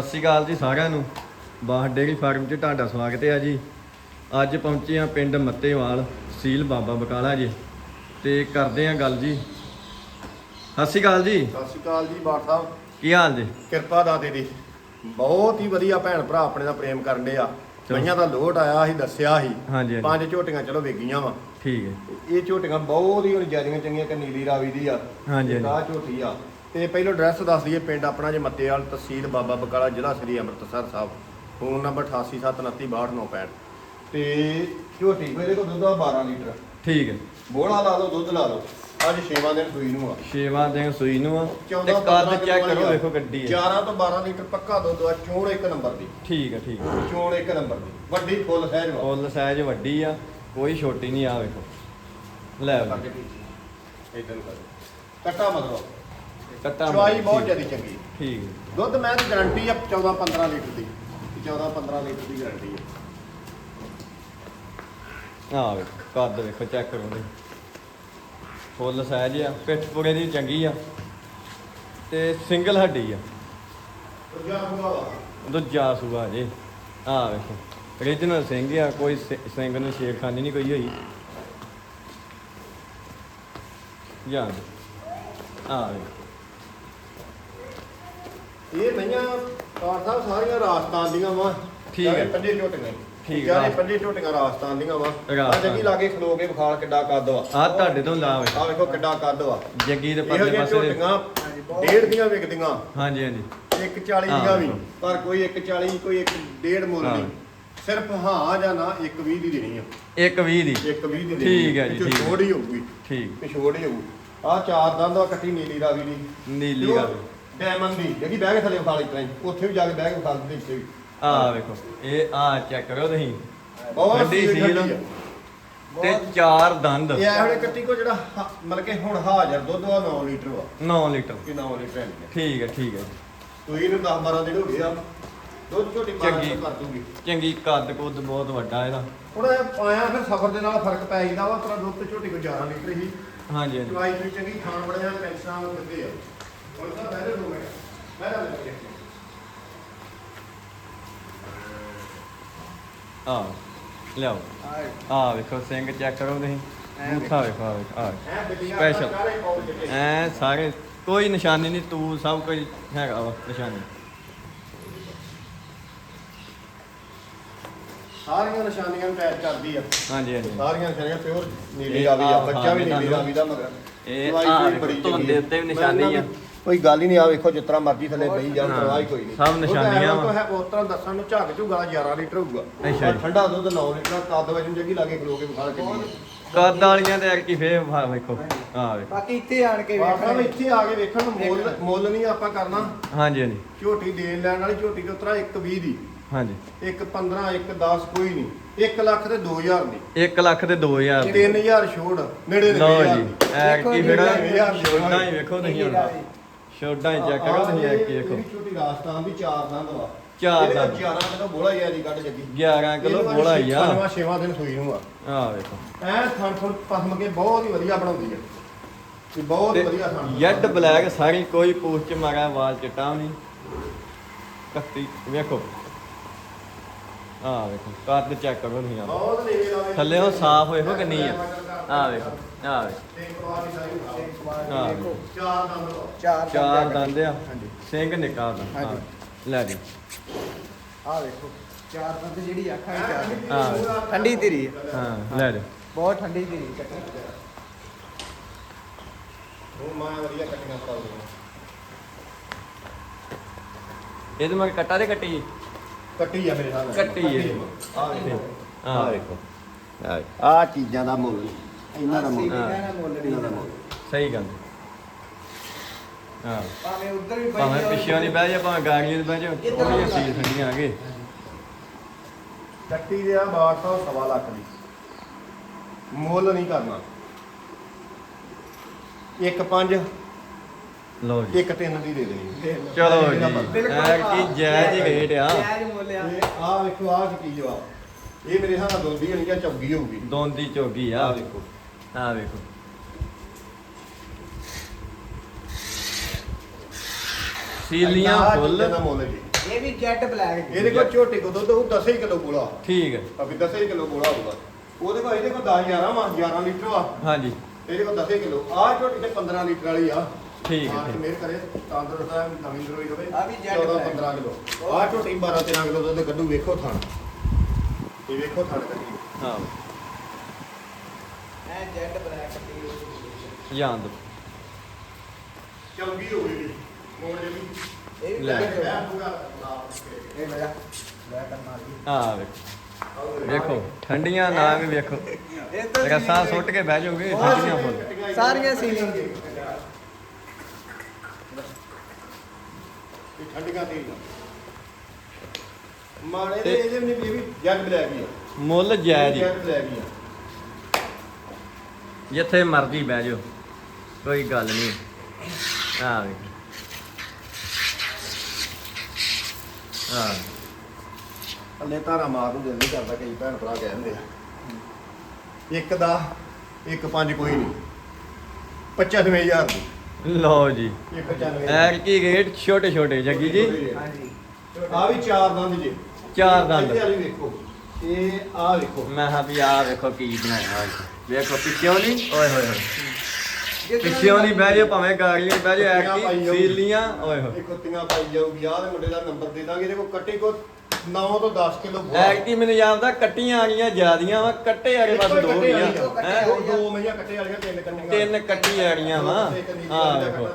ਸਤਿ ਸ਼੍ਰੀ ਅਕਾਲ ਜੀ ਸਾਰਿਆਂ ਨੂੰ। ਬਾਹ ਡੇਅਰੀ ਫਾਰਮ 'ਚ ਤੁਹਾਡਾ ਸਵਾਗਤ ਹੈ ਜੀ। ਅੱਜ ਪਹੁੰਚੇ ਆ ਪਿੰਡ ਮੱਤੇਵਾਲ ਸੀਲ ਬਾਬਾ ਬਕਾਲਾ ਜੀ। ਤੇ ਕਰਦੇ ਆ ਗੱਲ ਜੀ। ਸਤਿ ਸ਼੍ਰੀ ਅਕਾਲ ਜੀ। ਸਤਿ ਸ਼੍ਰੀ ਅਕਾਲ ਜੀ ਬਾਠ ਸਾਹਿਬ। ਕੀ ਹਾਲ ਜੀ? ਕਿਰਪਾ ਦਾਤੇ ਦੀ। ਬਹੁਤ ਹੀ ਵਧੀਆ ਭੈਣ ਭਰਾ ਆਪਣੇ ਦਾ ਪ੍ਰੇਮ ਕਰਨ ਦੇ ਆ। ਕਈਆਂ ਦਾ ਲੋਟ ਆਇਆ ਸੀ ਦੱਸਿਆ ਸੀ। ਪੰਜ ਝੋਟੀਆਂ ਚਲੋ ਵੇਗੀਆਂ ਵਾ। ਠੀਕ ਹੈ। ਇਹ ਝੋਟੀਆਂ ਬਹੁਤ ਹੀ ਹੁਣ ਜਿਆਦੀਆਂ ਚੰਗੀਆਂ ਕਿ ਨੀਲੀ ਰਾਵੀ ਦੀ ਆ। ਹਾਂਜੀ, ਆਹ ਝੋਟੀ ਆ। ਤੇ ਪਹਿਲਾਂ ਐਡਰੈਸ ਦੱਸ ਦਈਏ ਪਿੰਡ ਆਪਣਾ ਜੇ ਮੱਤੇਵਾਲ ਤਹਿਸੀਲ ਬਾਬਾ ਬਕਾਲਾ ਜ਼ਿਲ੍ਹਾ ਸ੍ਰੀ ਅੰਮ੍ਰਿਤਸਰ ਸਾਹਿਬ। ਫੋਨ ਨੰਬਰ 8879262965 ਤੇ ਝੋਟੀ ਇਹਦੇ ਕੋਲ ਦੁੱਧ ਆ 12 ਲੀਟਰ। ਠੀਕ ਹੈ। ਬੋਲਾ ਲਾ ਲਓ ਦੁੱਧ ਲਾ ਲਓ ਅੱਜ 6ਵਾਂ ਦਿਨ ਸੂਈ ਨੂੰ ਆ। ਛੇਵਾਂ ਦਿਨ ਸੂਈ ਨੂੰ ਆ। ਤੇ 14 ਕੱਦ 15 ਚੈੱਕ ਕਰੋ। ਵੇਖੋ ਗੱਡੀ ਹੈ। 11 ਤੋਂ 12 ਲੀਟਰ ਪੱਕਾ ਦੁੱਧ ਆ ਚੋਣ ਇੱਕ ਨੰਬਰ ਦੀ। ਠੀਕ ਹੈ ਠੀਕ ਹੈ। ਚੋਣ ਇੱਕ ਨੰਬਰ ਦੀ। ਵੱਡੀ ਫੁੱਲ ਸਹਿਜ ਵਾ। ਫੁੱਲ ਸਾਈਜ਼ ਵੱਡੀ ਆ। ਕੋਈ ਛੋਟੀ ਨਹੀਂ ਆ ਵੇਖੋ। ਲੈ। ਇਦਾਂ ਕਰ ਕੱਟਾ ਮਤਲਬ। ਕੱਟਾ ਚਵਾਈ ਬਹੁਤ ਜ਼ਿਆਦਾ ਚੰਗੀ। ਠੀਕ। ਹੈ ਦੁੱਧ ਮੈਂ ਦੀ ਗਾਰੰਟੀ ਆ 14 15 ਲੀਟਰ ਦੀ। 14 15 ਲੀਟਰ ਦੀ ਗਾਰੰਟੀ ਆ। ਆ ਵੇਖੋ ਕੱਦ ਵੇਖੋ ਚੈੱਕ ਕਰੋ ਜੀ ਫੁੱਲ ਸਾਈਜ਼ ਆ ਪਿੱਠ ਪੁੜੇ ਦੀ ਚੰਗੀ ਆ। ਤੇ ਸਿੰਗਲ ਹੱਡੀ ਆ। ਦੂਜਾ ਵਾ। ਸੂਆ ਜੇ। ਆ ਵੇਖੋ origignal ਸਿੰਘ ਆ ਕੋਈ ਸਿ- ਸਿੰਘ ਨੂੰ ਛੇੜਖਾਨੀ ਨਹੀਂ ਕੋਈ ਹੋਈ। ਜਾਨ ਆ ਵੇਖੋ ਇਹ ਨਹੀਂਆਂ ਕਾਰ ਸਾਹਿਬ ਸਾਰੀਆਂ ਰਾਜਸਥਾਨ ਦੀਆਂ ਵਾ ਠੀਕ ਹੈ। ਪੰਜੇ ਝੋਟੀਆਂ ਠੀਕ ਆ। ਪੰਜੇ ਝੋਟੀਆਂ ਰਾਜਸਥਾਨ ਦੀਆਂ ਵਾ ਆ ਰਾਜਸਥਾਨ। ਜੱਗੀ ਲਾਗੇ ਖਲੋ ਕੇ ਵਿਖਾਲ ਕਿੱਡਾ ਕੱਦ ਵਾ ਆ ਤੁਹਾਡੇ ਤੋਂ ਲਾ ਵੇਖੋ ਆ ਵੇਖੋ ਕਿੱਡਾ ਕੱਦ ਵਾ ਜੱਗੀ ਦੇ ਇਹੋ ਪਰਲੇ ਜਿਹੀਆਂ ਪਾਸੇ ਦੇ ਝੋਟੀਆਂ ਡੇਢ ਦੀਆਂ ਵਿਕਦੀਆਂ ਹਾਂਜੀ ਹਾਂਜੀ 140 ਹਾਂ, ਦੀਆਂ ਵੀ। ਪਰ ਕੋਈ 140 ਕੋਈ 1 ਡੇਢ ਮੁੱਲ ਹਾਂ। ਨਹੀਂ ਸਿਰਫ ਹਾਂ ਜਾਂ ਨਾ 120 ਦੀ ਦੇਣੀ ਆ ਇੱਕ 20 ਦੀ 120 ਦੀ ਦੇਣੀ ਠੀਕ ਹੈ ਜੀ, ਵਿੱਚੋਂ ਠੀਕ। ਛੋੜ ਹੀ ਹੋਊਗੀ ਠੀਕ ਪਿਛੋੜ ਹੀ ਹੋਊ ਆ ਚਾਰ ਦੰਦ ਆ ਕੱਟੀ ਨੀਲੀ ਰਾਵੀ ਦੀ ਨੀਲੀ ਤੇ ਉਹ ਰਾਵੀ। ਡਾਇਮੰਡ ਦੀ ਜਿਹੜੀ ਬਹਿ ਕੇ ਥੱਲੇ ਵਿਖਾ ਲਈ ਤਰਾਂ ਉੱਥੇ ਵੀ ਜਾ ਕੇ ਬਹਿ ਕੇ ਵਿਖਾ ਦਿੱਤੀ ਇੱਥੇ ਵੀ। ਆ ਵੇਖੋ ਇਹ ਆ ਚੈੱਕ ਕਰੋ ਤੁਸੀਂ। ਬਹੁਤ ਵੱਡੀ ਸੀਲ ਸੀਲ ਠੰਡੀ ਆ। ਤੇ ਚਾਰ ਦੰਦ। ਇਹ ਇਹੋ ਜਿਹੇ ਕੱਟੀ ਕੋ ਜਿਹੜਾ ਹ- ਮਤਲਬ ਕਿ ਹੁਣ ਹਾਜ਼ਰ ਦੁੱਧ ਵਾ 9 ਲੀਟਰ ਵਾ। 9 ਲੀਟਰ। ਕਿ 9 ਲੀਟਰ ਹੈ। ਠੀਕ ਹੈ ਠੀਕ ਹੈ। ਤੁਸੀਂ ਇਹਨੂੰ 10 12 ਦਿਨ ਹੋ ਗਏ ਆ। ਦੁੱਧ ਝੋਟੀ ਚੰਗੀ। ਕਰ ਦੂਗੀ ਚੰਗੀ ਕੱਦ ਕੁੱਦ ਬਹੁਤ ਵੱਡਾ ਇਹਦਾ। ਥੋੜਾ ਜਿਹਾ ਪਾਇਆ ਫਿਰ ਸਫਰ ਦੇ ਨਾਲ ਫ਼ਰਕ ਪੈ ਜਾਂਦਾ ਵਾ ਪਰ ਦੁੱਧ ਤੇ ਝੋਟੀ ਕੋ 11 ਲੀਟਰ ਹੀ। ਹਾਂਜੀ ਹਾਂਜੀ। ਚਵਾਈ ਵੀ ਚੰਗੀ ਖਾਣ ਬੜਿਆ ਪੈਸਾ ਦਿੰਦੇ ਆ। ਤਾਂ ਆ ਲਿਆਓ ਆ ਵੇਖੋ ਸਿੰਘ ਚੈੱਕ ਕਰੋ ਤੁਸੀਂ ਬੂਥਾ ਵੇਖੋ ਆ ਵੇਖੋ ਆ ਜਿੱਤੇ ਐ ਸਾਰੇ ਕੋਈ ਨਿਸ਼ਾਨੀ ਨਹੀਂ ਤੂੰ ਸਭ ਕੁਝ ਹੈਗਾ ਵਾ ਨਿਸ਼ਾਨੀ ਸਾਰੀਆਂ ਨਿਸ਼ਾਨੀਆਂ ਨੂੰ ਟੈਚ ਕਰਦੀ ਆ ਹਾਂਜੀ ਹਾਂਜੀ ਸਾਰੀਆਂ ਨਿਸ਼ਾਨੀਆਂ ਪਿਓਰ ਨੀਲੀ ਰਾਵੀ ਆ ਬੱਚਾ ਵੀ ਨੀਲੀ ਰਾਵੀ ਦਾ ਮਗਰ ਇਹ ਵੇਖੋ, ਬੜੀ ਚੰਗੀ ਦੇ ਆ। ਉੱਤੇ ਵੀ ਨਿਸ਼ਾਨੀ ਆ। ਕੋਈ ਗੱਲ ਹੀ ਨਹੀਂ ਆ ਵੇਖੋ ਜਿਸ ਤਰ੍ਹਾਂ ਮਰਜ਼ੀ ਥੱਲੇ ਪਈ ਜਾਣ ਪਰਵਾਹ ਹੀ ਕੋਈ ਨਹੀਂ। ਸਭ ਨਿਸ਼ਾਨੀਆਂ ਉਹ ਵਾ। ਹੈ ਉਸ ਤਰ੍ਹਾਂ ਦੱਸਣ ਨੂੰ ਝੱਗ ਝੁਗਾ 11 ਲੀਟਰ ਹੋਊਗਾ। ਅੱਛਾ ਪਰ ਜੀ। ਠੰਡਾ ਦੁੱਧ 9 ਲੀਟਰ ਕੱਦ ਵਜਨ ਜੱਗੀ ਲਾਗੇ ਖਲੋ ਕੇ ਵਿਖਾਲ ਕੇ ਕੱਦ ਵਾਲੀਆਂ ਤੇ ਯਾਰ ਕੀ ਫੇਰ ਵਾ ਵੇਖੋ। ਆ ਵੇਖੋ। ਬਾਕੀ ਇੱਥੇ ਆਣ ਕੇ ਵੇਖਣਾ। ਇੱਥੇ ਆ ਕੇ ਵੇਖਣ ਨੂੰ ਮੁੱਲ ਮੁੱਲ ਨਹੀਂ ਆਪਾਂ ਕਰਨਾ। ਹਾਂਜੀ ਹਾਂਜੀ। ਝੋਟੀ ਦੇਣ ਲੈਣ ਵਾਲੀ ਝੋਟੀ ਦੇ ਉਤਰਾ 120 ਦੀ। ਹਾਂਜੀ। ਇੱਕ 15 ਇੱਕ 10 ਕੋਈ ਨਹੀਂ। 1 ਲੱਖ ਤੇ 2000 ਦੀ। 1 ਲੱਖ ਤੇ 2000 ਦੀ। 3000 ਛੋੜ ਨੇੜੇ ਲਓ ਦੇ। ਜੀ ਕੀ ਜੀ, ਫਿਰ ਹਜ਼ਾਰ ਦੀ। ਛੋਟਾ ਹੀ ਵੇਖੋ ਤੁਸੀਂ ਹੁਣ। ਛੋਟਾ ਹੀ ਚੈੱਕ ਕਰੋ ਤੁਸੀਂ ਐ ਕੀ ਵੇਖੋ। ਝੋਟੀ ਰਾਜਸਥਾਨ ਦੀ ਚਾਰ ਦੰਦ ਵਾ। ਚਾਰ ਇਹਦੇ ਦੰਦ। 11 ਕਿਲੋ ਬੋਲਾ ਹੀ ਆ ਜੀ ਕੱਢ ਜੱਗੀ। 11 ਕਿਲੋ ਬੋਲਾ ਹੀ ਆ। ਪੰਜਵਾਂ ਛੇਵਾਂ ਦਿਨ ਸੂਈ ਨੂੰ ਆ। ਆ ਵੇਖੋ। ਐ ਥਣ ਥਣ ਪਸਮ ਕੇ ਬਹੁਤ ਹੀ ਵਧੀਆ ਬਣਾਉਂਦੀ ਹੈ ਤੇ ਬਹੁਤ ਵਧੀਆ ਥਣ ਯੈਡ ਬਲੈਕ ਸਾਰੀ ਕੋਈ ਪੂਛ ਚ ਮਾਰਾ ਵਾਲ ਚਿੱਟਾ ਨਹੀਂ। ਕੱਤੀ ਵੇਖੋ। ਆ ਵੇਖੋ ਕੱਦ ਚੈੱਕ ਕਰੋ ਤੁਸੀਂ ਆ ਬਹੁਤ ਲਾਵੇ। ਥੱਲੇ ਉਹ ਸਾਫ਼ ਵੇਖੋ ਕਿੰਨੀ ਆ? ਆ ਵੇਖੋ ਆ ਵੇਖੋ। ਤੇ ਪਰਵਾਹ ਦੀ ਸਾਰੀ ਵਿਖਾਓ। ਆ ਦੇਖੋ ਚਾਰ ਦੰਦ ਵਾ। ਚਾਰ ਚਾਰ ਦੰਦ ਆ। ਹਾਂਜੀ। ਸਿੰਘ ਨਿਕਾ ਦਾ? ਹਾਂ ਲੈ ਜੀ ਆ ਵੇਖੋ ਚਾਰ ਦੰਦ ਜਿਹੜੀ ਅੱਖਾਂ ਵਿੱਚ ਆ ਗਈ। ਆ ਵੇਖੋ। ਠੰਡੀ ਧੀਰੀ ਹੈ। ਹਾਂ ਲੈ ਜੀ ਬਹੁਤ ਠੰਡੀ ਧੀਰੀ ਕੱਟੀ ਉਹ ਮਾਂ ਵਧੀਆ ਕੱਟੀਆਂ ਪੜਾਉਂਦੀਆਂ ਇਹਦੇ ਮਗਰ ਕੱਟਾ ਦੇ ਕੱਟੀ ਕੱਟੀ ਆ ਮੇਰੇ ਨਾਲ। ਕੱਟੀ ਹੈ ਆ। ਵੇਖੋ। ਆ ਵੇਖੋ। ਆ ਚੀਜ਼ਾਂ ਦਾ ਮੁੱਲ। ਇਹਨਾਂ ਦਾ ਮੁੱਲ। ਨਹੀਂ ਇਹਨਾਂ ਦਾ ਮੁੱਲ ਸਹੀ ਗੱਲ ਹਾਂ। ਭਾਵੇਂ ਉੱਧਰ ਵੀ ਪਈ ਭਾਵੇਂ ਹੋਵੇ, ਪਿੱਛੇ ਨਹੀਂ ਬਹਿ ਜਾ ਭਾਵੇਂ ਗਾੜੀਆਂ 'ਚ ਬਹਿ ਜਾ ਉਹਦੀਆਂ ਸੀਲ ਠੰਡੀਆਂ ਆ ਗਏ ਕੱਟੀ ਦੇ ਆ 1200 ਸਵਾ ਲੱਖ ਦੀ। ਮੁੱਲ ਨਹੀਂ ਕਰਨਾ। ਇੱਕ ਪੰਜ ਲਓ ਜੀ। ਇੱਕ ਤਿੰਨ ਦੀ ਦੇ ਦੇਣੀ। ਚਲੋ ਜੀ। ਐ ਕੀ ਜਾਇਜ਼ ਹੀ ਰੇਟ ਆ। ਜਾਇਜ਼ ਮੁੱਲ ਆ। ਵੇਖੋ ਆ ਕੀ ਆ ਇਹ ਮੇਰੇ ਹਿਸਾਬ ਨਾਲ ਦੋਂਦੀ ਹੋਣੀ ਜਾਂ ਚੌਗੀ ਹੋਊਗੀ। ਦੋਂਦੀ ਆ। ਆ ਵੇਖੋ। ਆ ਵੇਖੋ। ਸੀਲੀਆਂ ਫੁੱਲ। ਚੀਜ਼ਾਂ ਦਾ ਮੁੱਲ ਜੀ। ਇਹ ਵੀ ਜੈਟ ਬਲੈਕ ਇਹਦੇ ਕੋਲ ਝੋਟੀ ਕੋ ਦੁੱਧ ਉਹ 10 ਕਿਲੋ ਗੋਲਾ ਠੀਕ ਹੈ। ਅਭੀ 10 ਕਿਲੋ ਗੋਲਾ ਹੋਊਗਾ। ਉਹਦੇ ਕੋਲ ਇਹਦੇ ਕੋਲ 10 11 ਵਾ 11 ਲੀਟਰ ਵਾ। ਹਾਂਜੀ। ਇਹਦੇ ਕੋਲ 10 ਕਿਲੋ। ਆਹ ਝੋਟੀ ਤੇ 15 ਲੀਟਰ ਵਾਲੀ ਆ। ਠੀਕ ਹੈ। ਮਿਹਰ ਕਰੇ ਤੰਦਰੁਸਤ ਹੈ ਨਵੀਂ ਨਰੋਈ ਰਵੇ ਆਹ ਵੀ ਜੈਡ 14 ਬਲੈਕ। 15 ਕਿਲੋ। ਆਹ ਝੋਟੀ 12 13 ਕਿਲੋ ਦੁੱਧ ਕੱਢੂ ਵੇਖੋ ਥਣ। ਇਹ ਵੇਖੋ ਥਣ ਕੱਢੀ। ਹਾਂ। ਐ ਜੈਟ ਬਲੈਕ ਦੀ ਜਾਣ ਦੋ ਚੰਗੀ ਹੋ ਗਈ ਮੋੜ ਜੇ ਵੀ। ਇਹ ਵੀ ਲੈ। black ਇਹ ਹੈ। ਪੂਰਾ ਲਾਭ ਇਹ ਮੇਰਾ ਬਲੈਕ ਮਾਰ ਗਈ ਆ ਵੇਖੋ। ਵੇਖੋ ਠੰਡੀਆਂ ਵੇਖੋ। ਇਹ ਤਾਂ ਰਸਾਂ ਸੁੱਟ ਕੇ ਬਹਿ ਜਾਓਗੇ ਠੰਡੀਆਂ ਫੁੱਲ ਸਾਰੀਆਂ ਸੀਲਿੰਗ। ਦੀ। ਇਹ ਠੰਡੀਆਂ ਤੇ- ਦੇ ਇਹਦੇ ਵੀ ਇਹ ਵੀ ਜੱਗ ਬਲੈਕ ਹੀ ਆ। ਮੁੱਲ ਜਾਇਜ਼ ਹੀ। ਜੱਗ ਬਲੈਕ ਹੀ ਆ। ਜਿੱਥੇ ਮਰਜ਼ੀ ਬਹਿ ਜਾਓ ਕੋਈ ਗੱਲ ਨਹੀਂ ਆ ਵੇਖ ਆ ਅੱਲੇ ਧਾਰਾ ਮਾਰ ਨੂੰ ਦਿਲ ਨਹੀਂ ਕਰਦਾ ਕਈ ਭੈਣ ਭਰਾ ਕਹਿੰਦੇ ਆ। ਇੱਕ ਦਾ ਇੱਕ ਪੰਜ ਕੋਈ ਨਹੀਂ 95000 ਦੀ। ਲਓ ਜੀ। ਇਹ 95 ਐਰ ਕੀ ਰੇਟ ਛੋਟੇ ਛੋਟੇ ਜੱਗੀ ਜੀ। ਹਾਂਜੀ। ਆ ਵੀ ਚਾਰ ਦੰਦ ਜੀ। ਚਾਰ ਦੰਦ। ਇੱਥੇ ਵਾਲੀ ਵੇਖੋ। ਇਹ ਆ ਵੇਖੋ। ਮੈਂ ਹਾਂ ਵੀ ਆ ਵੇਖੋ ਕੀ ਬਣਾਇਆ ਅੱਜ ਵੇਖੋ ਪਿੱਛਿਓਂ ਨਹੀਂ ਓਏ ਹੋਏ ਹੋਏ। ਪਿੱਛਿਓਂ ਨਹੀਂ ਬਹਿ ਜਾਓ ਭਾਵੇਂ ਗਾੜੀਆਂ ਬਹਿ ਜਾਓ ਐਰ ਪਾਈ ਕੀ ਜਾਊਗੀ। ਸੀਲੀਆਂ ਓਏ ਹੋਏ। ਕੁੱਤੀਆਂ ਪਾਈ ਜਾਊਗੀ ਆਹ ਦੇ ਮੁੰਡੇ ਦਾ ਨੰਬਰ ਦੇ ਦਾਂਗੇ। ਇਹਦੇ ਕੋਲ ਕੱਟੀ ਕੋ 9 ਤੋਂ 10 ਕਿਲੋ ਕੀ ਮੈਨੂੰ ਜਾਪਦਾ ਕੱਟੀਆਂ ਆ ਗਈਆਂ ਜਿਆਦੀਆਂ ਵਾ ਕੱਟੇ ਆ ਗਏ ਬਸ ਦੋ ਹੀ ਆ ਹੈਂ? ਦੋ ਮਈਆਂ ਕੱਟੇ ਵਾਲੀਆਂ ਤਿੰਨ ਕੰਨੀਆਂ। ਤਿੰਨ ਕੱਟੀ ਆ ਗਈਆਂ ਵਾ ਦਾ ਵੇਖੋ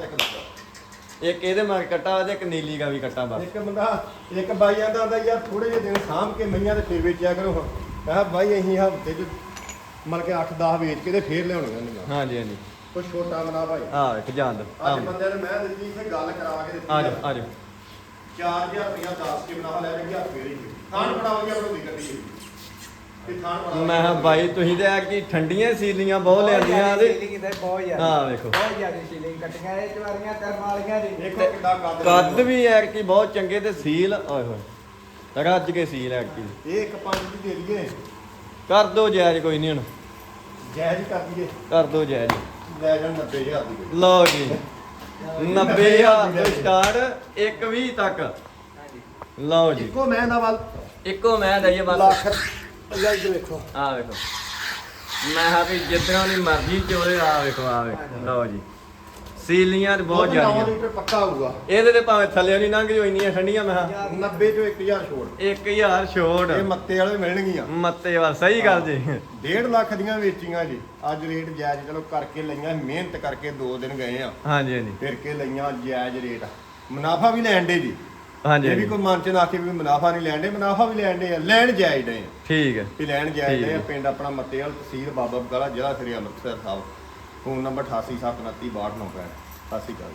ਇੱਕ ਇਹਦੇ ਮਗਰ ਕੱਟਾ ਤੇ ਇੱਕ ਨੀਲੀ ਦਾ ਵੀ ਕੱਟਾ ਬਸ। ਇੱਕ ਬੰਦਾ ਇੱਕ ਬਾਈ ਆਂਦਾ ਆਂਦਾ ਯਾਰ ਥੋੜੇ ਜਿਹੇ ਦਿਨ ਸਾਂਭ ਕੇ ਮਈਆਂ ਦੇ ਫੇਰ ਵੇਚਿਆ ਕਰੋ ਕਿਹਾ ਬਾਈ ਅਸੀਂ ਹਫ਼ਤੇ ਚ ਮਲ ਕੇ 8-10 ਵੇਚ ਕੇ ਤੇ ਫੇਰ ਲਿਆਉਣੀਆਂ ਨਹੀਂ ਹਾਂਜੀ ਹਾਂਜੀ। ਕੋਈ ਛੋਟਾ ਬਣਾ ਭਾਈ। ਆ ਵੇਖ ਜਾਣ ਦੋ ਅੱਜ ਬੰਦੇ ਨੇ ਮੈਂ ਦਿੱਤੀ ਇੱਥੇ ਗੱਲ ਕਰਾ ਕੇ ਦਿੱਤੀ ਆ। ਜਾ ਆ ਜਾ 4000 ਰੁਪਇਆ 10 ਕੇ ਬਣਾ ਲੈ ਕੇ ਹੱਥ ਫੇਰ ਹੀ ਥਾਣ ਬਣਾਉਣੀ ਆਪਣੀ ਗੱਡੀ ਹੈ ਤੇ ਥਾਣ ਬਣਾ। ਮੈਂ ਕਿਹਾ ਬਾਈ ਤੁਸੀਂ ਤੇ ਆ ਕੀ ਠੰਡੀਆਂ ਸੀਲੀਆਂ ਬਹੁਤ ਲਿਆਂਦੀਆਂ ਤੇ ਸੀਲਿੰਗ ਤੇ ਬਹੁਤ ਜ਼ਿਆਦਾ। ਹਾਂ, ਵੇਖੋ। ਬਹੁਤ ਜ਼ਿਆਦਾ ਸੀਲਿੰਗ ਕੱਟੀਆਂ ਇਹ ਚਵਾਰੀਆਂ ਕਰਮ ਵਾਲੀਆਂ ਜੀ ਦੇਖੋ ਕਿੱਡਾ ਕੱਦ ਕੱਦ ਵੀ ਐ ਕੀ ਬਹੁਤ ਚੰਗੇ ਤੇ ਸੀਲ ਓਏ ਹੋਏ। ਰੱਜ ਕੇ ਸੀਲ ਐ ਕੀ ਇਹ ਇੱਕ ਪੰਜ ਦੀ ਦੇ ਦਈਏ। ਕਰ ਦੋ ਜਾਇਜ਼ ਕੋਈ ਨਹੀਂ ਹੁਣ। ਜਾਇਜ਼ ਕਰ ਦਈਏ। ਕਰ ਦੋ ਜਾਇਜ਼। ਲੈ ਜਾਣ 90000 ਦੀ ਲਓ ਜੀ। 90000 ਤੋਂ ਸਟਾਰਟ 120 ਤੱਕ। ਹਾਂਜੀ। ਲਓ ਜੀ। ਇੱਕੋ ਮੈਂ ਦਾ ਵੱਲ। ਇੱਕੋ ਮੈਂ ਦਈਏ ਬਸ। ਲੱਖ ਇੱਧਰ ਵੇਖੋ। ਆ ਵੇਖੋ। ਮੈਂ ਹਾਂ ਵੀ ਜਿੱਦਾਂ ਦੀ ਮਰਜ਼ੀ ਚੋਲੇ ਆ ਵੇਖੋ ਆ ਵੇਖੋ। ਲਓ ਜੀ। ਸੀਲੀਆਂ ਤੇ ਬਹੁਤ ਨੌਂ ਜ਼ਿਆਦੀਆਂ। ਲੀਟਰ ਪੱਕਾ ਹੋਊਗਾ। ਇਹਦੇ ਤੇ ਭਾਵੇਂ ਥੱਲੇ ਨਹੀਂ ਲੰਘ ਜੋ ਇੰਨੀਆਂ ਠੰਡੀਆਂ ਮੈਂ ਕਿਹਾ। 90 ਤੋਂ 1000 ਛੋੜ। 1000 ਛੋੜ। ਇਹ ਮੱਤੇ ਵਾਲੇ ਮਿਲਣਗੀਆਂ। ਮੱਤੇ ਵਾਲ ਸਹੀ ਗੱਲ ਜੀ। 1.5 ਲੱਖ ਦੀਆਂ ਵੇਚੀਆਂ ਜੀ। ਅੱਜ ਰੇਟ ਜਾਇਜ਼ ਚਲੋ ਕਰਕੇ ਲਈਆਂ ਮਿਹਨਤ ਕਰਕੇ 2 ਦਿਨ ਗਏ ਆ। ਹਾਂਜੀ ਹਾਂਜੀ। ਫਿਰ ਕੇ ਲਈਆਂ ਜਾਇਜ਼ ਰੇਟ। ਮੁਨਾਫਾ ਵੀ ਲੈਣ ਦੇ ਜੀ। ਹਾਂਜੀ ਇਹ ਵੀ। ਕੋਈ ਮਨ ਚ ਨਾ ਕੇ ਵੀ ਮੁਨਾਫਾ ਨਹੀਂ ਲੈਣ ਦੇ ਮੁਨਾਫਾ ਵੀ ਲੈਣ ਦੇ ਆ। ਲੈਣ ਜਾਇਜ਼ ਦੇ ਠੀਕ ਹੈ। ਵੀ ਲੈਣ ਜਾਇਜ਼ ਦੇ। ਪਿੰਡ ਆਪਣਾ ਮੱਤੇਵਾਲ ਤਹਿਸੀਲ ਬਾਬਾ ਬਗਾਲਾ ਜ਼ਿਲ੍ਹਾ ਸ੍ਰੀ ਅੰਮ੍ਰਿਤਸਰ ਸਾਹਿਬ। ਫੋਨ ਨੰਬਰ 8879326295 ਸਤਿ ਸ਼੍ਰੀ ਅਕਾਲ